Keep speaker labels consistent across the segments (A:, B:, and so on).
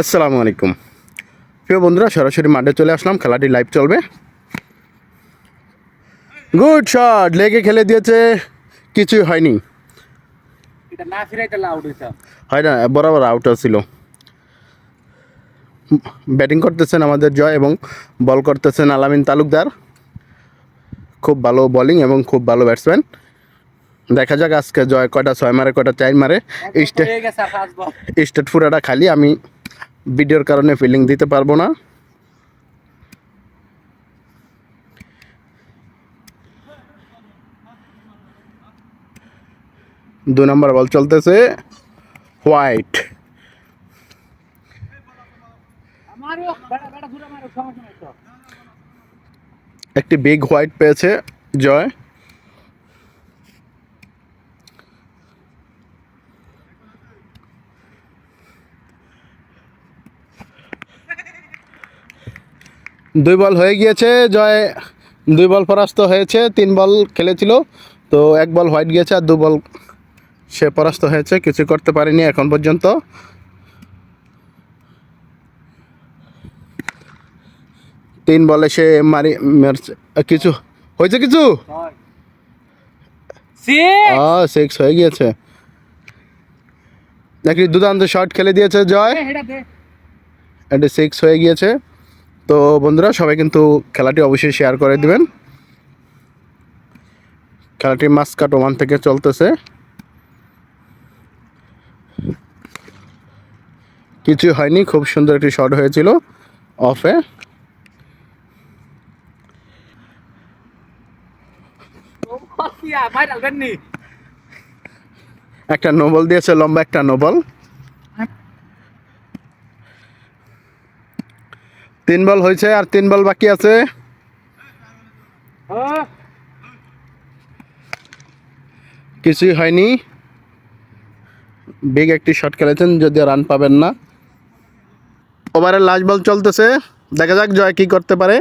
A: আসসালামু আলাইকুম। প্রিয় বন্ধুরা সরাসরি মাঠে চলে আসলাম খেলাটি লাইভ চলবে। গুড শট লেগে খেলে দিয়েছে কিছুই হয়নি। হয় না বরাবর আউট ছিল ব্যাটিং করতেছেন আমাদের জয় এবং বল করতেছেন আলামিন তালুকদার। খুব ভালো বোলিং এবং খুব ভালো ব্যাটসম্যান দেখা যাক আজকে জয় কয়টা ছয় মারে কয়টা চার মারে। স্টেট পুরাটা খালি আমি ভিডিওর কারণে ফিলিং দিতে পারব না। দু নম্বর বল চলতেছে। হোয়াইট একটি বিগ হোয়াইট পেয়েছে জয়। দুই বল হয়ে গিয়েছে জয় দুই বল পরাস্ত হয়েছে তিন বল খেলেছিল। তো এক বল হোয়াইট গিয়েছে আর দু বল সে পরাস্ত হয়েছে কিছু করতে পারেনি এখন পর্যন্ত। তিন বলে সে মারি মারছে। কিছু হয়েছে কিছু?
B: সিক্স
A: সিক্স হয়ে গিয়েছে। একটি দুর্দান্ত শট খেলে দিয়েছে জয়?
B: এটা
A: সিক্স হয়ে গিয়েছে। তো বন্ধুরা সবাই কিন্তু খেলাটি অবশ্যই শেয়ার করে দিবেন। খেলাটি মাসকাট ওমান থেকে চলতেছে। কিছু হয়নি খুব সুন্দর একটি শট হয়েছিল অফে একটা নোবল দিয়েছে লম্বা একটা নোবল তিন বল হয়েছে আর তিন বল বাকি আছে। কিছুই হয়নি। বিগ একটি শট খেলেছেন যদিও রান পাবেন না। ওভারের লাস্ট বল চলতেছে। দেখা যাক জয় কি করতে পারে।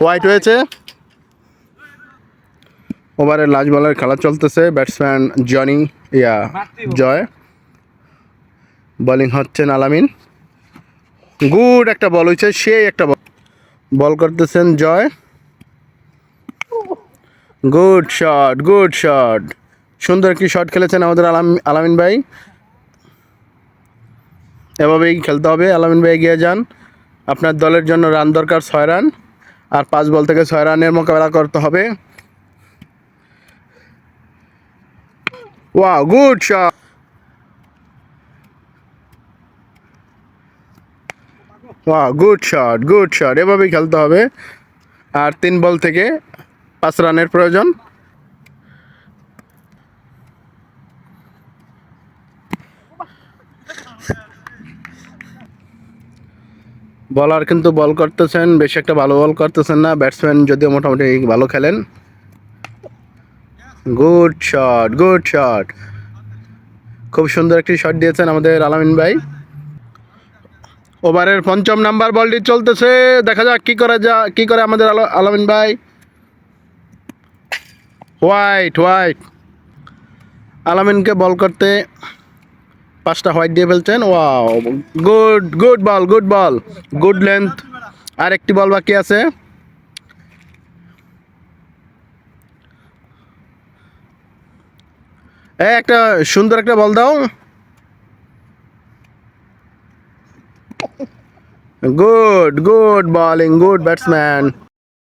A: হোয়াইট হয়েছে। ওভারের লাস্ট বলের খেলা চলতেছে। ব্যাটসম্যান জনি ইয়া জয়। বোলিং হচ্ছেন আলামিন। গুড একটা বল হয়েছে সেই একটা বল। বল করতেছেন Joy. Good shot good shot. সুন্দর একটি শট খেলেছেন আমাদের আলাম, আলামিন ভাই? এভাবেই খেলতে হবে। আলামিন ভাই এগিয়ে যান। আপনার দলের জন্য রান দরকার, ছয় রান। আর পাঁচ বল থেকে ছয় রানের মোকাবেলা করতে হবে। ওয়া good shot. Good shot good shot এভাবেই খেলতে হবে। আর তিন বল থেকে পাঁচ রানের প্রয়োজন। বলার কিন্তু বল করতেছেন, বেশি একটা ভালো বল করতেছেন না। ব্যাটসম্যান যদিও মোটামুটি ভালো খেলেন। গুড শট গুড শট খুব সুন্দর একটি শট দিয়েছেন আমাদের আলামিন ভাই। ওভারের পঞ্চম নাম্বার বলটি চলতেছে। দেখা যাক কি করে যা কি করে আমাদের আলা- আলামিন ভাই। হোয়াইট হোয়াইট আলামিনকে বল করতে পাঁচটা হোয়াইট দিয়ে ফেলছেন। Wow good good ball good ball good length আর একটি বল বাকি আছে। একটা সুন্দর একটা বল দাও। Good good bowling good batsman